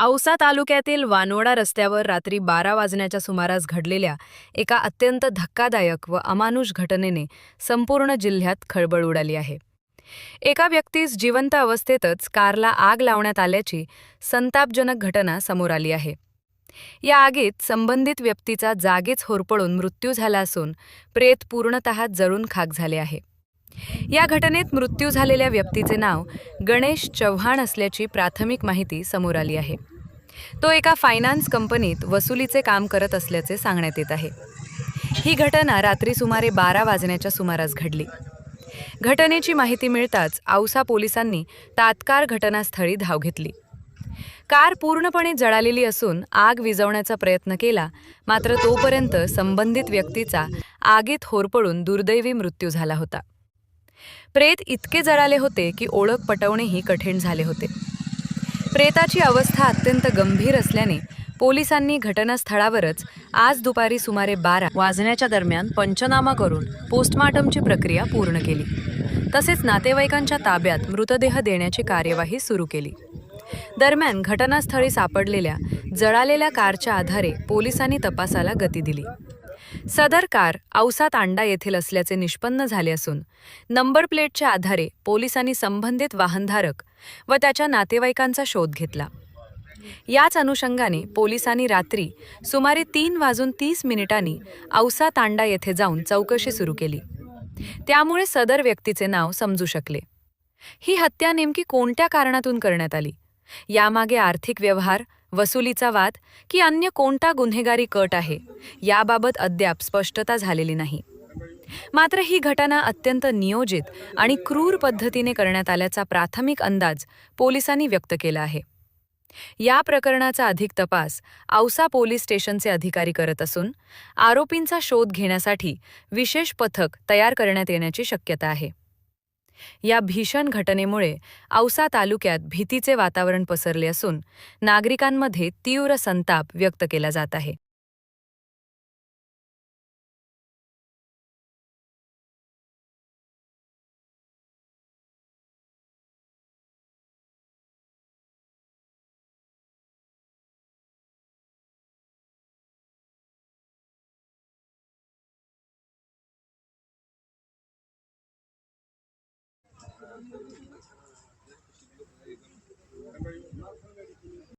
औसा तालुक्यातील वानोडा रस्त्यावर रात्री बारा वाजण्याच्या सुमारास घडलेल्या एका अत्यंत धक्कादायक व अमानुष घटनेने संपूर्ण जिल्ह्यात खळबळ उडाली आहे. एका व्यक्तीस जिवंत अवस्थेतच कारला आग लावण्यात आल्याची संतापजनक घटना समोर आली आहे. या आगीत संबंधित व्यक्तीचा जागीच होरपळून मृत्यू झाला असून प्रेत पूर्णतः जळून खाक झाले आहे. या घटनेत मृत्यू झालेल्या व्यक्तीचे नाव गणेश चव्हाण असल्याची प्राथमिक माहिती समोर आली आहे. तो एका फायनान्स कंपनीत वसुलीचे काम करत असल्याचे सांगण्यात येत आहे. ही घटना रात्री सुमारे बारा वाजण्याच्या सुमारास घडली. घटनेची माहिती मिळताच औसा पोलिसांनी तात्काळ घटनास्थळी धाव घेतली. कार पूर्णपणे जळालेली असून आग विझवण्याचा प्रयत्न केला मात्र तोपर्यंत संबंधित व्यक्तीचा आगीत होरपळून दुर्दैवी मृत्यू झाला होता. प्रेत इतके जळाले होते की ओळख पटवणेही कठीण झाले होते. प्रेताची अवस्था अत्यंत गंभीर असल्याने पोलिसांनी घटनास्थळावरच आज दुपारी सुमारे बारा वाजण्याच्या दरम्यान पंचनामा करून पोस्टमार्टमची प्रक्रिया पूर्ण केली. तसेच नातेवाईकांच्या ताब्यात मृतदेह देण्याची कार्यवाही सुरू केली. दरम्यान घटनास्थळी सापडलेल्या जळालेल्या कारच्या आधारे पोलिसांनी तपासाला गती दिली. सदर कार औसा तांडा येथील असल्याचे निष्पन्न झाले असून नंबर प्लेटच्या आधारे पोलिसांनी संबंधित वाहनधारक व त्याच्या नातेवाईकांचा शोध घेतला. याच अनुषंगाने पोलिसांनी रात्री सुमारे तीन वाजून तीस मिनिटांनी औसा तांडा येथे जाऊन चौकशी सुरू केली. त्यामुळे सदर व्यक्तीचे नाव समजू शकले. ही हत्या नेमकी कोणत्या कारणातून करण्यात आली? यामागे आर्थिक व्यवहार वसुलीचा वाद की अन्य कोणता गुन्हेगारी कट आहे याबाबत अद्याप स्पष्टता झालेली नाही. मात्र ही घटना अत्यंत नियोजित आणि क्रूर पद्धतीने करण्यात आल्याचा प्राथमिक अंदाज पोलिसांनी व्यक्त केला आहे. या प्रकरणाचा अधिक तपास औसा पोलीस स्टेशनचे अधिकारी करत असून आरोपींचा शोध घेण्यासाठी विशेष पथक तयार करण्यात येण्याची शक्यता आहे. या भीषण घटनेमुळे औसा तालुक्यात भीतीचे वातावरण पसरले असून नागरिकांमध्ये तीव्र संताप व्यक्त केला जात आहे.